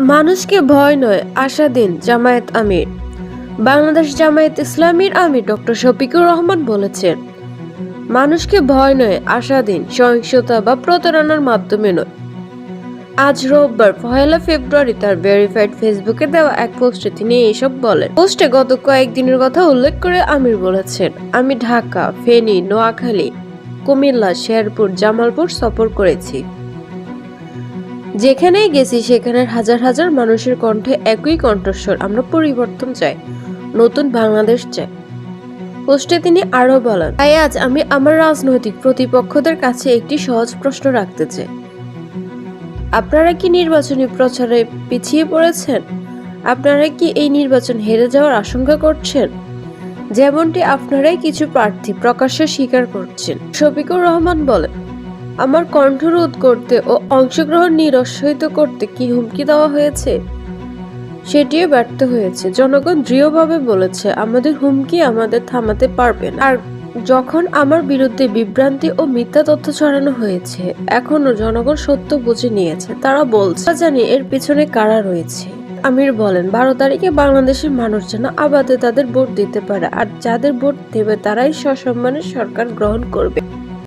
মানুষকে ভয় নয়, আশা দিন, জামায়াত আমির। বাংলাদেশ জামায়াত ইসলামীর আমির ডক্টর শফিকুর রহমান বলেছেন, মানুষকে ভয় নয়, আশা দিন, সহিংসতা বা প্রতারণার মাধ্যমে নয়। আজ রোববার, পহেলা ফেব্রুয়ারি, তার ভেরিফাইড ফেসবুকে দেওয়া এক পোস্টে তিনি এসব বলেন। পোস্টে গত কয়েকদিনের কথা উল্লেখ করে আমির বলেছেন, আমি ঢাকা, ফেনী, নোয়াখালী, কুমিল্লা, শেরপুর, জামালপুর সফর করেছি। যেখানেই গেছি, সেখানের হাজার হাজার মানুষের কণ্ঠে একই কণ্ঠস্বর। আমরা পরিবর্তন চাই, নতুন বাংলাদেশ চাই। পোস্টে তিনি আরও বলেন, তাই আজ আমি আমার রাজনৈতিক প্রতিপক্ষদের কাছে একটি সহজ প্রশ্ন রাখতে চাই। আপনারা কি নির্বাচনী প্রচারে পিছিয়ে পড়েছেন? আপনারা কি এই নির্বাচন হেরে যাওয়ার আশঙ্কা করছেন? যেমনটি আপনারাই কিছু প্রার্থী প্রকাশ্যে স্বীকার করছেন। শফিকুর রহমান বলেন আমার কণ্ঠরোধ করতে ও অংশগ্রহণ নিরস্বহিত করতে কি হুমকি দেওয়া হয়েছে? সেটিও ব্যর্থ হয়েছে। জনগণ দৃঢ়ভাবে বলেছে, আমাদের হুমকি আমাদের থামাতে পারবে না। আর যখন আমার বিরুদ্ধে বিভ্রান্তি ও মিথ্যা তথ্য ছড়ানো হয়েছে এখনও জনগণ সত্য বুঝে নিয়েছে। তারা বলছে জানি এর পিছনে কারা রয়েছে। আমির বলেন, বারো তারিখে বাংলাদেশের মানুষ যেন আবাদে তাদের ভোট দিতে পারে, আর যাদের ভোট দেবে তারাই সসম্মানে সরকার গ্রহণ করবে।